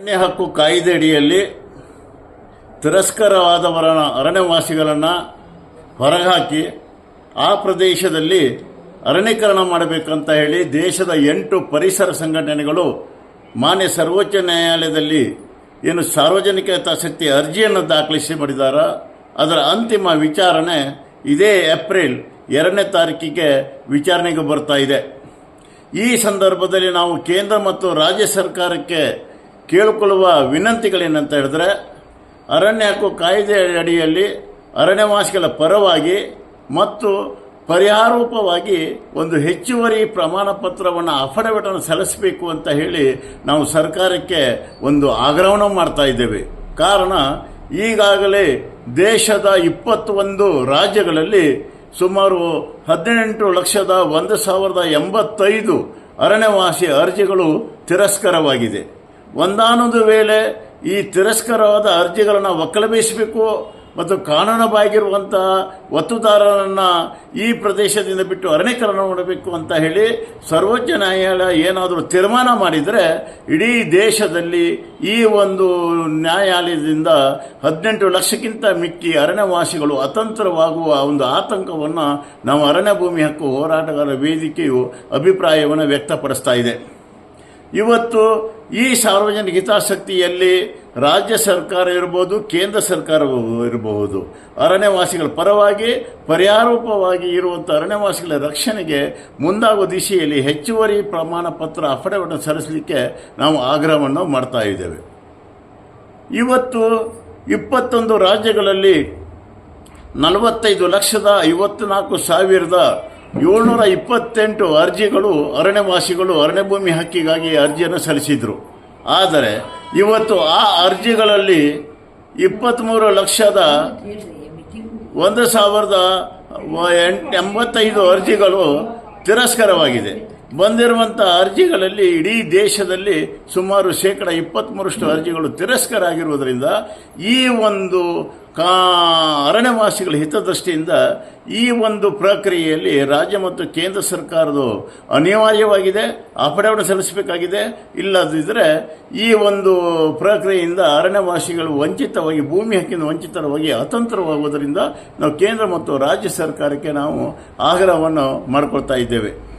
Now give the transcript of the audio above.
ಅರಣ್ಯ ಹಕ್ಕು ಕಾಯ್ದೆಯಡಿಯಲ್ಲಿ ತಿರಸ್ಕರವಾದವರ ಅರಣ್ಯವಾಸಿಗಳನ್ನು ಹೊರಹಾಕಿ ಆ ಪ್ರದೇಶದಲ್ಲಿ ಅರಣ್ಯೀಕರಣ ಮಾಡಬೇಕಂತ ಹೇಳಿ ದೇಶದ ಎಂಟು ಪರಿಸರ ಸಂಘಟನೆಗಳು ಮಾನ್ಯ ಸರ್ವೋಚ್ಚ ನ್ಯಾಯಾಲಯದಲ್ಲಿ ಏನು ಸಾರ್ವಜನಿಕ ಹಿತಾಸಕ್ತಿ ಅರ್ಜಿಯನ್ನು ದಾಖಲಿಸಿ ಮಾಡಿದ್ದಾರೆ ಅದರ ಅಂತಿಮ ವಿಚಾರಣೆ ಇದೇ ಏಪ್ರಿಲ್ ಎರಡನೇ ತಾರೀಕಿಗೆ ವಿಚಾರಣೆಗೆ ಬರ್ತಾ ಇದೆ. ಈ ಸಂದರ್ಭದಲ್ಲಿ ನಾವು ಕೇಂದ್ರ ಮತ್ತು ರಾಜ್ಯ ಸರ್ಕಾರಕ್ಕೆ ಕೇಳಿಕೊಳ್ಳುವ ವಿನಂತಿಗಳೇನಂತ ಹೇಳಿದ್ರೆ ಅರಣ್ಯ ಹಕ್ಕು ಕಾಯ್ದೆ ಅಡಿಯಲ್ಲಿ ಅರಣ್ಯವಾಸಿಗಳ ಪರವಾಗಿ ಮತ್ತು ಪರಿಹಾರೂಪವಾಗಿ ಒಂದು ಹೆಚ್ಚುವರಿ ಪ್ರಮಾಣ ಪತ್ರವನ್ನು ಅಫಿಡವಿಟನ್ನು ಸಲ್ಲಿಸಬೇಕು ಅಂತ ಹೇಳಿ ನಾವು ಸರ್ಕಾರಕ್ಕೆ ಒಂದು ಆಗ್ರಹವನ್ನು ಮಾಡ್ತಾ ಇದ್ದೇವೆ. ಕಾರಣ, ಈಗಾಗಲೇ ದೇಶದ ಇಪ್ಪತ್ತೊಂದು ರಾಜ್ಯಗಳಲ್ಲಿ ಸುಮಾರು ಹದಿನೆಂಟು ಲಕ್ಷದ ಒಂದು ಸಾವಿರದ ಎಂಬತ್ತೈದು ಅರಣ್ಯವಾಸಿ ಅರ್ಜಿಗಳು ತಿರಸ್ಕರವಾಗಿದೆ. ಒಂದಾನೊಂದು ವೇಳೆ ಈ ತಿರಸ್ಕರವಾದ ಅರ್ಜಿಗಳನ್ನು ಒಕ್ಕಲಬೇಯಿಸಬೇಕು ಮತ್ತು ಕಾನೂನುಬಾಗಿರುವಂಥ ಒತ್ತುದಾರರನ್ನು ಈ ಪ್ರದೇಶದಿಂದ ಬಿಟ್ಟು ಅರಣ್ಯೀಕರಣ ಮಾಡಬೇಕು ಅಂತ ಹೇಳಿ ಸರ್ವೋಚ್ಚ ನ್ಯಾಯಾಲಯ ಏನಾದರೂ ತೀರ್ಮಾನ ಮಾಡಿದರೆ ಇಡೀ ದೇಶದಲ್ಲಿ ಈ ಒಂದು ನ್ಯಾಯಾಲಯದಿಂದ ಹದಿನೆಂಟು ಲಕ್ಷಕ್ಕಿಂತ ಮಿಕ್ಕಿ ಅರಣ್ಯವಾಸಿಗಳು ಅತಂತ್ರವಾಗುವ ಒಂದು ಆತಂಕವನ್ನು ನಾವು ಅರಣ್ಯ ಭೂಮಿ ಹಕ್ಕು ಹೋರಾಟಗಾರ ವೇದಿಕೆಯು ಅಭಿಪ್ರಾಯವನ್ನು ವ್ಯಕ್ತಪಡಿಸ್ತಾ ಇದೆ. ಇವತ್ತು ಈ ಸಾರ್ವಜನಿಕ ಹಿತಾಸಕ್ತಿಯಲ್ಲಿ ರಾಜ್ಯ ಸರ್ಕಾರ ಇರಬಹುದು ಕೇಂದ್ರ ಸರ್ಕಾರ ಇರಬಹುದು. ಅರಣ್ಯವಾಸಿಗಳ ಪರವಾಗಿ, ಪರ್ಯಾರೂಪವಾಗಿ ಇರುವಂಥ ಅರಣ್ಯವಾಸಿಗಳ ರಕ್ಷಣೆಗೆ ಮುಂದಾಗುವ ದಿಶೆಯಲ್ಲಿ ಹೆಚ್ಚುವರಿ ಪ್ರಮಾಣ ಪತ್ರ ಸಲ್ಲಿಸಲಿಕ್ಕೆ ನಾವು ಆಗ್ರಹವನ್ನು ಮಾಡ್ತಾ ಇದ್ದೇವೆ. ಇವತ್ತು ಇಪ್ಪತ್ತೊಂದು ರಾಜ್ಯಗಳಲ್ಲಿ ನಲವತ್ತೈದು ಲಕ್ಷದ ಐವತ್ನಾಲ್ಕು ಸಾವಿರದ ಏಳ್ನೂರ ಇಪ್ಪತ್ತೆಂಟು ಅರ್ಜಿಗಳು, ಅರಣ್ಯವಾಸಿಗಳು ಅರಣ್ಯ ಭೂಮಿ ಹಕ್ಕಿಗಾಗಿ ಅರ್ಜಿಯನ್ನು ಸಲ್ಲಿಸಿದರು. ಆದರೆ ಇವತ್ತು ಆ ಅರ್ಜಿಗಳಲ್ಲಿ ಇಪ್ಪತ್ತ್ಮೂರು ಲಕ್ಷದ ಒಂದು ಸಾವಿರದ ಎಂಟು ಎಂಬತ್ತೈದು ಅರ್ಜಿಗಳು ತಿರಸ್ಕರವಾಗಿದೆ. ಬಂದಿರುವಂಥ ಅರ್ಜಿಗಳಲ್ಲಿ ಇಡೀ ದೇಶದಲ್ಲಿ ಸುಮಾರು ಶೇಕಡ ಇಪ್ಪತ್ತ್ಮೂರಷ್ಟು ಅರ್ಜಿಗಳು ತಿರಸ್ಕಾರ ಆಗಿರುವುದರಿಂದ ಈ ಒಂದು ಕಾ ಅರಣ್ಯವಾಸಿಗಳ ಹಿತದೃಷ್ಟಿಯಿಂದ ಈ ಒಂದು ಪ್ರಕ್ರಿಯೆಯಲ್ಲಿ ರಾಜ್ಯ ಮತ್ತು ಕೇಂದ್ರ ಸರ್ಕಾರದ್ದು ಅನಿವಾರ್ಯವಾಗಿದೆ, ಅಪಡಾವಣೆ ಸಲ್ಲಿಸಬೇಕಾಗಿದೆ. ಇಲ್ಲದಿದ್ದರೆ ಈ ಒಂದು ಪ್ರಕ್ರಿಯೆಯಿಂದ ಅರಣ್ಯವಾಸಿಗಳು ವಂಚಿತವಾಗಿ, ಭೂಮಿ ಹಕ್ಕಿನ ವಂಚಿತರವಾಗಿ ಅತಂತ್ರವಾಗುವುದರಿಂದ ನಾವು ಕೇಂದ್ರ ಮತ್ತು ರಾಜ್ಯ ಸರ್ಕಾರಕ್ಕೆ ನಾವು ಆಗ್ರಹವನ್ನು ಮಾಡಿಕೊಳ್ತಾ ಇದ್ದೇವೆ.